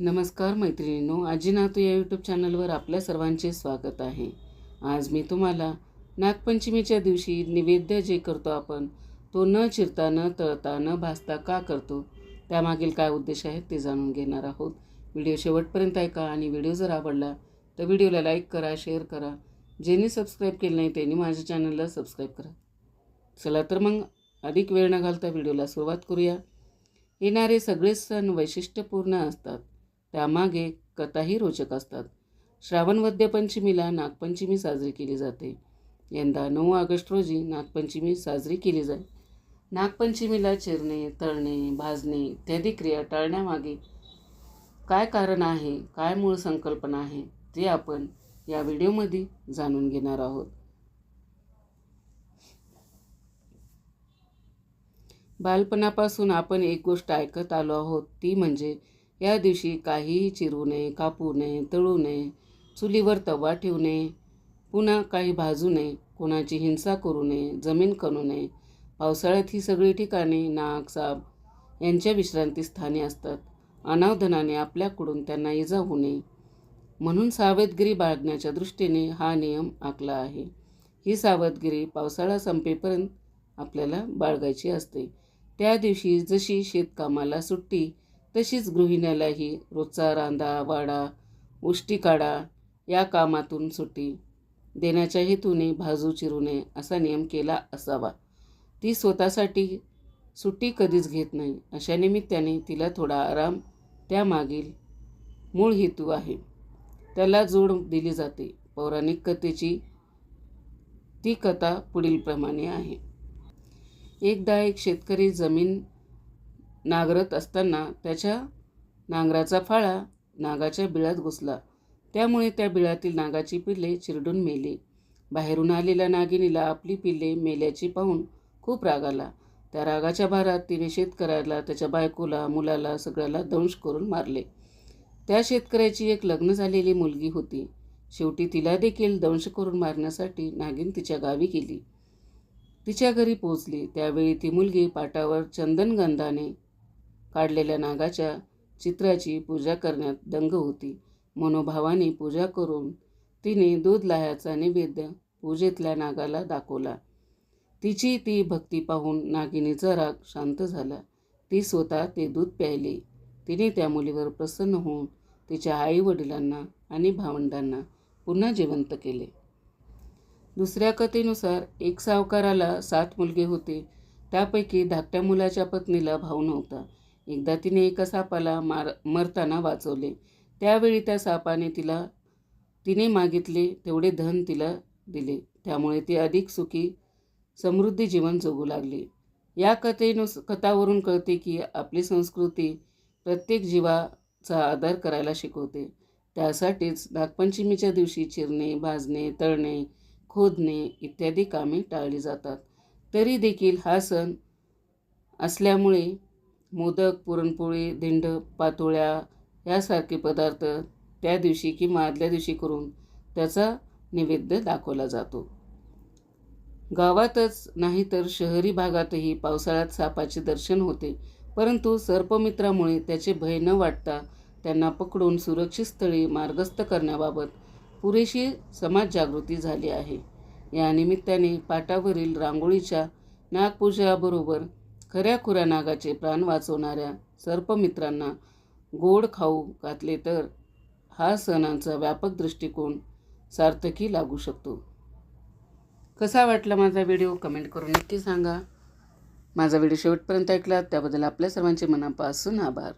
नमस्कार मैत्रिणींनो आजी या यूट्यूब चॅनलवर आपल्या सर्वांचे स्वागत आहे. आज मी तुम्हाला नागपंचमीच्या दिवशी निवेद्य जे करतो आपण तो न चिरता न तळता न भासता का करतो? त्यामागील काय उद्देश आहेत ते जाणून घेणार आहोत. व्हिडिओ शेवटपर्यंत ऐका आणि व्हिडिओ जर आवडला तर व्हिडिओला लाईक करा शेअर करा. ज्यांनी सबस्क्राईब केलं नाही त्यांनी माझ्या चॅनलला सबस्क्राईब करा. चला तर मग अधिक वेळ न घालता व्हिडिओला सुरुवात करूया. येणारे सगळे सण वैशिष्ट्यपूर्ण असतात. त्यामागे कथाही रोचक असतात. श्रावण पंचमीला नागपंचमी साजरी केली जाते. यंदा नऊ ऑगस्ट रोजी नागपंचमी साजरी केली जाईल. नागपंचमीला चिरणे तळणे भाजणे इत्यादी क्रिया टाळण्यामागे काय कारण आहे काय मूळ संकल्पना आहे ते आपण या व्हिडिओमध्ये जाणून घेणार आहोत. बालपणापासून आपण एक गोष्ट ऐकत आलो आहोत ती म्हणजे या दिवशी काहीही चिरू नये कापू नये तळू नये चुलीवर तवा ठेवू नये पुन्हा काही भाजू नये कोणाची हिंसा करू नये जमीन करू नये पावसाळ्यात ही सगळी ठिकाणे नाग साप यांच्या विश्रांतीस्थानी असतात. अनावधानाने आपल्याकडून त्यांना इजा होऊ नये. म्हणून सावधगिरी बाळगण्याच्या दृष्टीने हा नियम आखला आहे. ही सावधगिरी पावसाळा संपेपर्यंत आपल्याला बाळगायची असते. त्या दिवशी जशी शेतकामाला सुट्टी तशीच गृहिण्यालाही रोजचा रांदा वाडा उष्टी काढा या कामातून सुट्टी देण्याच्या हेतूने भाजू चिरू नये असा नियम केला असावा. ती स्वतःसाठी सुट्टी कधीच घेत नाही. अशा निमित्ताने तिला थोडा आराम त्यामागील मूळ हेतू आहे. त्याला जोड दिली जाते. पौराणिक कथेची ती कथा पुढीलप्रमाणे आहे. एकदा एक शेतकरी जमीन नांगरत असताना त्याच्या नांगराचा फाळा नागाच्या बिळात घुसला. त्यामुळे त्या बिळातील नागाची पिल्ले चिरडून मेली. बाहेरून आलेल्या नागिनीला आपली पिल्ले मेल्याची पाहून खूप राग आला. त्या रागाच्या भारात तिने शेतकऱ्याला त्याच्या बायकोला मुलाला सगळ्याला दंश करून मारले. त्या शेतकऱ्याची एक लग्न झालेली मुलगी होती. शेवटी तिला देखील दंश करून मारण्यासाठी नागिन तिच्या गावी गेली. तिच्या घरी पोचली त्यावेळी ती मुलगी पाटावर चंदनगंधाने काढलेल्या नागाच्या चित्राची पूजा करण्यात दंग होती. मनोभावाने पूजा करून तिने दूध लाह्याचा नैवेद्य पूजेतल्या नागाला दाखवला. तिची ती भक्ती पाहून नागिनीचा राग शांत झाला. ती स्वतः ते दूध प्यायले. तिने त्या मुलीवर प्रसन्न होऊन तिच्या आई वडिलांना आणि भावंडांना पुन्हा जिवंत केले. दुसऱ्या कथेनुसार एक सावकाराला सात मुलगे होते. त्यापैकी धाकट्या मुलाच्या पत्नीला भाऊ नव्हता. एकदा तिने एका सापाला मार मरताना वाचवले. त्यावेळी त्या सापाने तिला तिने मागितले तेवढे धन तिला दिले. त्यामुळे ती अधिक सुखी समृद्धी जीवन जगू लागली. या कथेनुस कथावरून कळते की आपली संस्कृती प्रत्येक जीवाचा आदर करायला शिकवते. त्यासाठीच नागपंचमीच्या दिवशी चिरणे भाजणे तळणे खोदणे इत्यादी कामे टाळली जातात. तरी देखील हा सण असल्यामुळे मोदक पुरणपोळी दिंड पातोळ्या यासारखे पदार्थ त्या दिवशी किंवा आदल्या दिवशी करून त्याचा नैवेद्य दाखवला जातो. गावातच नाही तर शहरी भागातही पावसाळ्यात सापाचे दर्शन होते परंतु सर्पमित्रामुळे त्याचे भय न वाटता त्यांना पकडून सुरक्षित स्थळी मार्गस्थ करण्याबाबत पुरेशी समाजजागृती झाली आहे. या निमित्ताने पाटावरील रांगोळीच्या नागपूजाबरोबर खऱ्या खुऱ्या नागाचे प्राण वाचवणाऱ्या सर्पमित्रांना गोड खाऊ घातले तर हा सणांचा व्यापक दृष्टिकोन सार्थकी लागू शकतो. कसा वाटला माझा व्हिडिओ? कमेंट करून नक्की सांगा. माझा व्हिडिओ शेवटपर्यंत ऐकला त्याबद्दल आपल्या सर्वांचे मनापासून आभार.